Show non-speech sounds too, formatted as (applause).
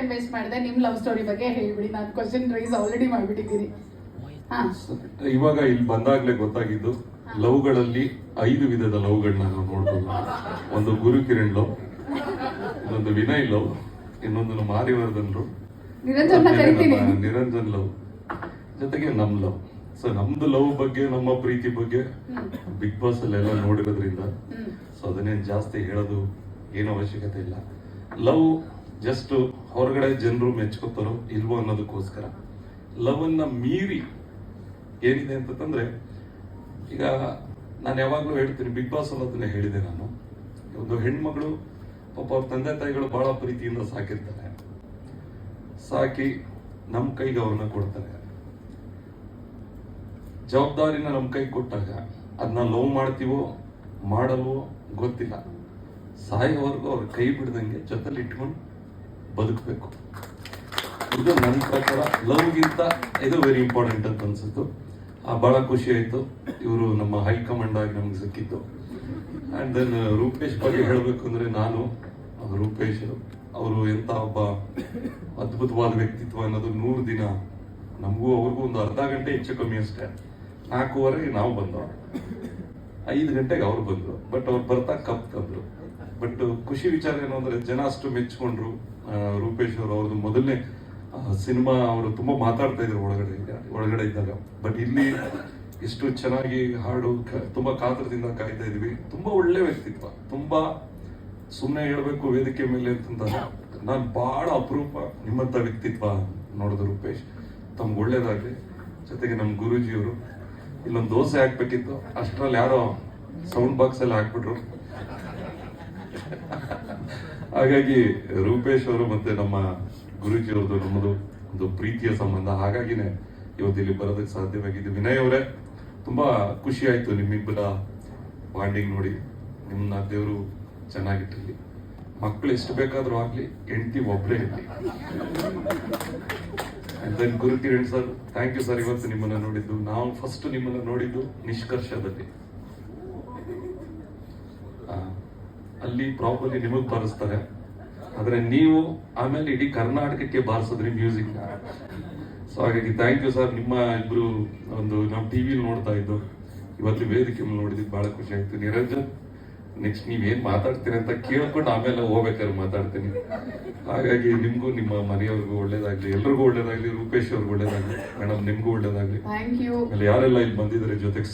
Time waste ಮಾಡಿದೆ. ನಿಮ್ love story ಬಗ್ಗೆ ಹೇಳ್ಬಿಡಿ. ನಾನು ಕ್ವಶನ್ ರೈಸ್ ಆಲ್ರೆಡಿ ಮಾಡಿಬಿಟ್ಟಿದ್ದೀನಿ. ಇವಾಗ ಇಲ್ಲಿ ಬಂದಾಗ್ಲೇ ಗೊತ್ತಾಗಿದ್ದು ಲವ್ಗಳಲ್ಲಿ ಐದು ವಿಧದ ಲವ್ಗಳನ್ನ ನಾವು ನೋಡ್ಬೋದು. ಒಂದು ಗುರು ಕಿರಣ್ ಲವ್ ಇನ್ನೊಂದು ವಿನಯ್ ಲವ್ ಇನ್ನೊಂದು ಮಾರಿವರ್ಧನ್ ಲವ್ ನಿರಂಜನ ನಮ್ಮ ಲವ್. ಜೊತೆಗೆ ನಮ್ ಲವ್. ಸೊ ನಮ್ದು ಲವ್ ಬಗ್ಗೆ ನಮ್ಮ ಪ್ರೀತಿ ಬಗ್ಗೆ ಬಿಗ್ ಬಾಸ್ ಅಲ್ಲೆಲ್ಲ ನೋಡಿರೋದ್ರಿಂದ ಸೊ ಅದನ್ನೇನು ಜಾಸ್ತಿ ಹೇಳೋದು ಏನು ಅವಶ್ಯಕತೆ ಇಲ್ಲ. ಲವ್ ಜಸ್ಟ್ ಹೊರಗಡೆ ಜನರು ಮೆಚ್ಕೋತಾರೋ ಇಲ್ವೋ ಅನ್ನೋದಕ್ಕೋಸ್ಕರ. ಲವ್ ಅನ್ನ ಮೀರಿ ಏನಿದೆ ಅಂತಂದ್ರೆ ಈಗ ನಾನು ಯಾವಾಗಲೂ ಹೇಳ್ತೀನಿ, ಬಿಗ್ ಬಾಸ್ ಅನ್ನೋದನ್ನ ಹೇಳಿದೆ ನಾನು. ಒಂದು ಹೆಣ್ಮಗಳು, ಪಾಪ ಅವ್ರ ತಂದೆ ತಾಯಿಗಳು ಬಹಳ ಪ್ರೀತಿಯಿಂದ ಸಾಕಿರ್ತಾರೆ. ಸಾಕಿ ನಮ್ಮ ಕೈಗೆ ಅವ್ರನ್ನ ಕೊಡ್ತಾರೆ. ಜವಾಬ್ದಾರಿನ ನಮ್ಮ ಕೈ ಕೊಟ್ಟಾಗ ಅದನ್ನ ಲವ್ ಮಾಡ್ತೀವೋ, ಮಾಡಲ್ವೋ ಗೊತ್ತಿಲ್ಲ. ಸಾಯೋವರೆಗೂ ಅವ್ರ ಕೈ ಬಿಡ್ದಂಗೆ ಜೊತೆಲಿ ಇಟ್ಕೊಂಡು ಬದುಕಬೇಕು. ಇದು ನನ್ನ ಪ್ರಕಾರ ಲವ್ಗಿಂತ ಇದು ವೆರಿ ಇಂಪಾರ್ಟೆಂಟ್ ಅಂತ ಅನ್ಸುತ್ತೆ. ಆ, ಬಹಳ ಖುಷಿ ಆಯ್ತು. ಇವರು ನಮ್ಮ ಹೈಕಮಾಂಡ್ ಆಗಿ ನಮ್ಗೆ ಸಿಕ್ಕಿತ್ತು ಅಂಡ್ ದೆನ್ ರೂಪೇಶ್ ಬಗ್ಗೆ ಹೇಳಬೇಕು ಅಂದ್ರೆ ನಾನು ರೂಪೇಶ್ ಅವರು ಎಂತ ಒಬ್ಬ ಅದ್ಭುತವಾದ ವ್ಯಕ್ತಿತ್ವ ಅನ್ನೋದು ನೂರು ದಿನ ನಮಗೂ ಅವ್ರಿಗೂ ಒಂದು ಅರ್ಧ ಗಂಟೆ ಹೆಚ್ಚು ಕಮ್ಮಿ ಅಷ್ಟೇ. ನಾಲ್ಕೂವರೆಗೆ ನಾವು ಬಂದವ ಐದು ಗಂಟೆಗೆ ಅವ್ರು ಬಂದ್ರು. ಬಟ್ ಅವ್ರು ಬರ್ತಾ ಕಪ್ ತಂದ್ರು. ಖುಷಿ ವಿಚಾರ ಏನು ಅಂದ್ರೆ ಜನ ಅಷ್ಟು ಮೆಚ್ಕೊಂಡ್ರು ರೂಪೇಶ್ ಅವರು, ಅವ್ರದ್ದು ಮೊದಲನೇ ಸಿನಿಮಾ ಅವರು ತುಂಬಾ ಮಾತಾಡ್ತಾ ಇದ್ರು ಒಳಗಡೆ ಒಳಗಡೆ ಇದ್ದಾಗ. ಬಟ್ ಇಲ್ಲಿ ಎಷ್ಟು ಚೆನ್ನಾಗಿ ಹಾಡು ತುಂಬಾ ಕಾತರದಿಂದ ಕಾಯ್ತಾ ಇದ್ವಿ. ತುಂಬಾ ಒಳ್ಳೆ ವ್ಯಕ್ತಿತ್ವ. ತುಂಬಾ ಸುಮ್ಮನೆ ಹೇಳ್ಬೇಕು ವೇದಿಕೆ ಮೇಲೆ ಅಂತಂದಾಗ ನಾನು ಬಹಳ ಅಪರೂಪ ನಿಮ್ಮಂತ ವ್ಯಕ್ತಿತ್ವ ನೋಡಿದ್ರು ರೂಪೇಶ್. ತಮ್ಗೆ ಒಳ್ಳೇದಾಗ್ಲಿ. ಜೊತೆಗೆ ನಮ್ಮ ಗುರೂಜಿಯವರು ಇಲ್ಲೊಂದು ದೋಸೆ ಹಾಕ್ಬೇಕಿತ್ತು. ಅಷ್ಟ್ರಲ್ಲಿ ಯಾರೋ ಸೌಂಡ್ ಬಾಕ್ಸ್ ಅಲ್ಲಿ ಹಾಕ್ಬಿಟ್ರು. (laughs) ಹಾಗಾಗಿ ರೂಪೇಶ್ ಅವರು ಮತ್ತೆ ನಮ್ಮ ಗುರುಜಿ ಅವ್ರದ್ದು ನಮ್ಮದು ಒಂದು ಪ್ರೀತಿಯ ಸಂಬಂಧ. ಹಾಗಾಗಿನೇ ಇವತ್ತು ಇಲ್ಲಿ ಬರೋದಕ್ಕೆ ಸಾಧ್ಯವಾಗಿದ್ದು. ವಿನಯ್ ಅವರೇ, ತುಂಬಾ ಖುಷಿ ಆಯ್ತು ನಿಮ್ಮಿಬ್ಬರ ಬಾಂಡಿಂಗ್ ನೋಡಿ. ನಿಮ್ಮನ್ನ ದೇವರು ಚೆನ್ನಾಗಿಟ್ಟಿರ್ಲಿ. ಮಕ್ಕಳು ಎಷ್ಟು ಬೇಕಾದ್ರೂ ಆಗ್ಲಿ, ಹೆಂಡತಿ ಒಬ್ಬರೇ ಇರಲಿ. Then Guru Kiran sir thank you sir ಇವತ್ತು ನಿಮ್ಮನ್ನ ನೋಡಿದ್ದು. ನಾವು ಫಸ್ಟ್ ನಿಮ್ಮನ್ನ ನೋಡಿದ್ದು ನಿಷ್ಕರ್ಷದಲ್ಲಿ. ಅಲ್ಲಿ ಪ್ರಾಪರ್ಲಿ ನಿಮಗ್ ಬಾರಿಸ್ತಾರೆ. ಆದ್ರೆ ನೀವು ಆಮೇಲೆ ಇಡೀ ಕರ್ನಾಟಕಕ್ಕೆ ಬಾರಿಸಿದ್ರಿ ಮ್ಯೂಸಿಕ್ ಸೊ ಹಾಗಾಗಿ ಥ್ಯಾಂಕ್ ಯು ಸರ್ ನಿಮ್ಮ ಇಬ್ರು ಒಂದು ನಾವು ಟಿವಿಲಿ ನೋಡ್ತಾ ಇದ್ದು ಇವತ್ತು ವೇದಿಕೆ ಮೇಲೆ ಬಹಳ ಖುಷಿ ಆಯ್ತು ನಿರಂಜನ್ ನೆಕ್ಸ್ಟ್ ನೀವ್ ಏನ್ ಮಾತಾಡ್ತೀರಿ ಅಂತ ಕೇಳ್ಕೊಂಡು ಆಮೇಲೆ ಹೋಗ್ಬೇಕಾದ್ರೆ ಮಾತಾಡ್ತೀನಿ. ಹಾಗಾಗಿ ನಿಮ್ಗೂ ನಿಮ್ಮ ಮನೆಯವ್ರಿಗೂ ಒಳ್ಳೇದಾಗ್ಲಿ ಎಲ್ರಿಗೂ ಒಳ್ಳೇದಾಗ್ಲಿ ರೂಪೇಶ್ ಅವ್ರಿಗೂ ಒಳ್ಳೇದಾಗ್ಲಿ ಮೇಡಮ್ ನಿಮ್ಗೂ ಒಳ್ಳೇದಾಗ್ಲಿ. ಯಾರೆಲ್ಲ ಇಲ್ಲಿ ಬಂದಿದ್ದಾರೆ ಜೊತೆಗೆ